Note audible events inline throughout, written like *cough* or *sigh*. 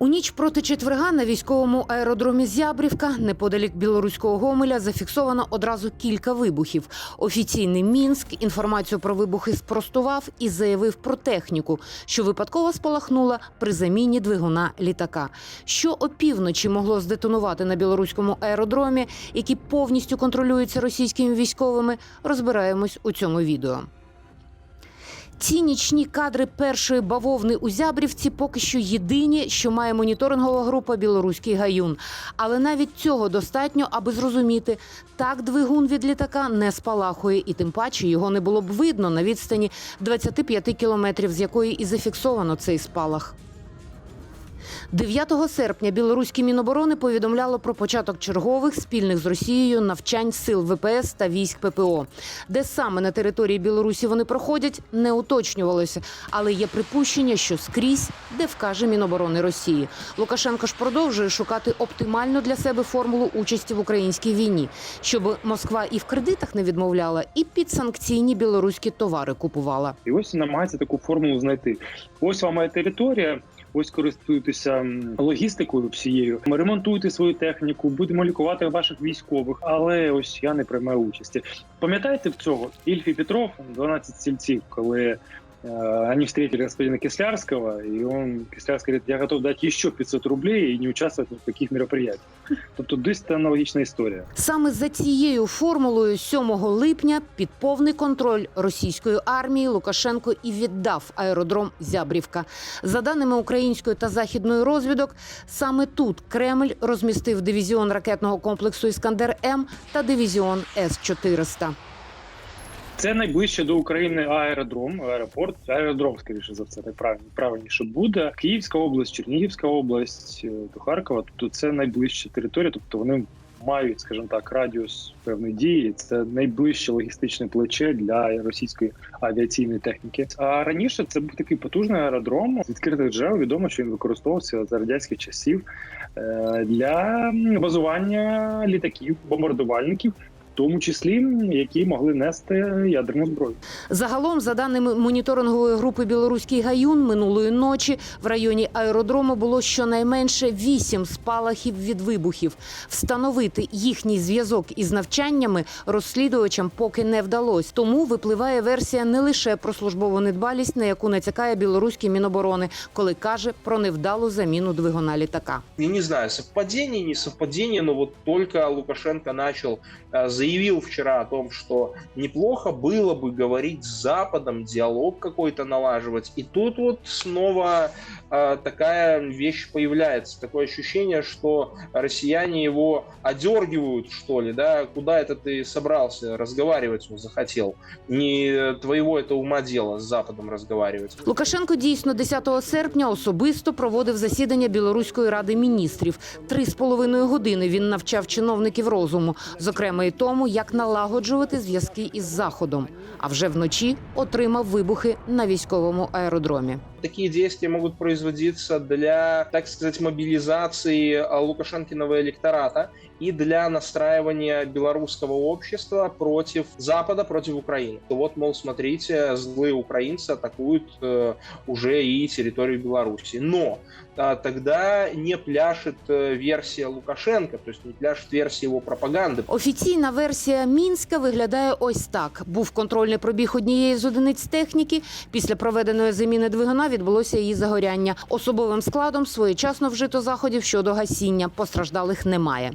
У ніч проти четверга на військовому аеродромі Зябрівка, неподалік білоруського Гомеля, зафіксовано одразу кілька вибухів. Офіційний Мінськ інформацію про вибухи спростував і заявив про техніку, що випадково спалахнула при заміні двигуна літака. Що опівночі могло здетонувати на білоруському аеродромі, який повністю контролюється російськими військовими, розбираємось у цьому відео. Ці нічні кадри першої бавовни у Зябрівці поки що єдині, що має моніторингова група Білоруський гаюн. Але навіть цього достатньо, аби зрозуміти, так двигун від літака не спалахує, і тим паче його не було б видно на відстані 25 кілометрів, з якої і зафіксовано цей спалах. 9 серпня білоруське міноборони повідомляло про початок чергових спільних з Росією навчань сил ВПС та військ ППО. Де саме на території Білорусі вони проходять, не уточнювалося, але є припущення, що скрізь, де вкаже Міноборони Росії. Лукашенко ж продовжує шукати оптимальну для себе формулу участі в українській війні, щоб Москва і в кредитах не відмовляла, і під санкційні білоруські товари купувала. І ось намагається таку формулу знайти. Ось вам моя територія. Ось користуйтеся логістикою всією. Ремонтуйте свою техніку, будемо лікувати ваших військових. Але ось я не приймаю участі. Пам'ятаєте в цього Ільфі Петров, 12 сільців, коли они встретили господина Кислярского, и он, Кислярский говорит, я готов дать еще 500 рублей и не участвовать в каких мероприятиях. Тобто десь це аналогічна історія. Саме за цією формулою 7 липня під повний контроль російської армії Лукашенко і віддав аеродром Зябрівка. За даними української та західної розвідок, саме тут Кремль розмістив дивізіон ракетного комплексу Іскандер М та дивізіон С 400 Це найближче до України аеродром, аеропорт, аеродром, скоріше за все, так правильно правильніше буде. Київська область, Чернігівська область е, до Харкова. Тобто це найближча територія. Тобто вони мають, скажімо так, радіус певної дії. Це найближче логістичне плече для російської авіаційної техніки. А раніше це був такий потужний аеродром. З відкритих джерел відомо, що він використовувався за радянських часів е, для базування літаків, бомбардувальників. Тому числі які могли нести ядерну зброю. Загалом, за даними моніторингової групи Білоруський гаюн, минулої ночі в районі аеродрому було щонайменше вісім спалахів від вибухів. Встановити їхній зв'язок із навчаннями розслідувачам поки не вдалося. Тому випливає версія не лише про службову недбалість, на яку натякає білоруський міноборони, коли каже про невдалу заміну двигуна літака. Я не знаю, совпадение, не совпадение, но вот только Лукашенко начал, э, заявил вчера о том, что неплохо было бы говорить с Западом, диалог какой-то налаживать. И тут вот снова э, такая вещь появляется, такое ощущение, что россияне его одергивают, что ли, да, куда это ты собрался разговаривать, он захотел. Не твоего это ума дело с Западом разговаривать. Лукашенко дійсно 10 серпня особисто проводив засідання Білоруської ради міністрів. Три з половиною години він навчав чиновників розуму, зокрема і тому, як налагоджувати зв'язки із заходом. А вже вночі отримав вибухи на військовому аеродромі. Такие действия могут производиться для, так сказать, мобилизации а, Лукашенкиного электората и для настраивания белорусского общества против Запада, против Украины. Вот, мол, смотрите, злые украинцы атакуют э, уже и территорию Беларуси. Но а, тогда не пляшет э, версия Лукашенко, то есть не пляшет версия его пропаганды. Офіційна версія Мінська виглядає ось так: був контрольний пробіг однієї з одиниць техніки. Після проведеної заміни двигуна відбулося її загоряння. Особовим складом своєчасно вжито заходів щодо гасіння. Постраждалих немає.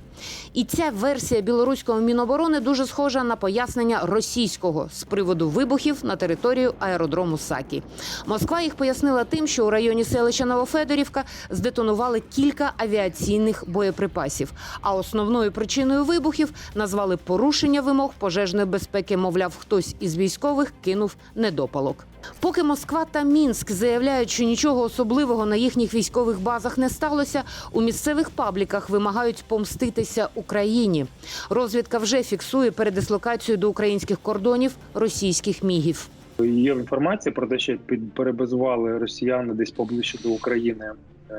І ця версія білоруського міноборони дуже схожа на пояснення російського з приводу вибухів на територію аеродрому Сакі. Москва їх пояснила тим, що у районі селища Новофедорівка здетонували кілька авіаційних боєприпасів. А основною причиною вибухів назвали порушення вимог пожежної безпеки. Мовляв, хтось із військових кинув недопалок. Поки Москва та Мінськ заявляють, що нічого особливого на їхніх військових базах не сталося, у місцевих пабліках вимагають помститися Україні. Розвідка вже фіксує передислокацію до українських кордонів російських мігів. Є інформація про те, що перебазували росіяни десь поближче до України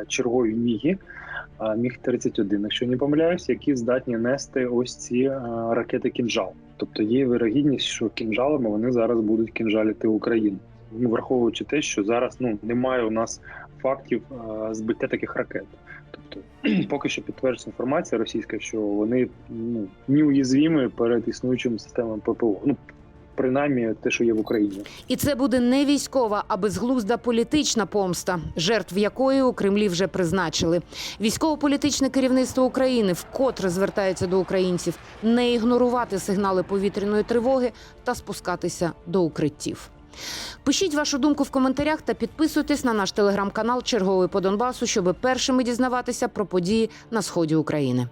чергові міги, міг 31 якщо не помиляюсь, які здатні нести ось ці е, ракети кінжал. Тобто є вирогідність, що кінжалами вони зараз будуть кінжалити Україну. Ну, враховуючи те, що зараз ну немає у нас фактів е, збиття таких ракет. Тобто, *clears throat* поки що підтверджується інформація російська, що вони ну неуязвімі перед існуючими системами ППО. Ну принаймні те, що є в Україні. І це буде не військова, а безглузда політична помста, жертв якої у Кремлі вже призначили. Військово-політичне керівництво України вкотре звертається до українців не ігнорувати сигнали повітряної тривоги та спускатися до укриттів. Пишіть вашу думку в коментарях та підписуйтесь на наш телеграм-канал Черговий по Донбасу, щоб першими дізнаватися про події на сході України.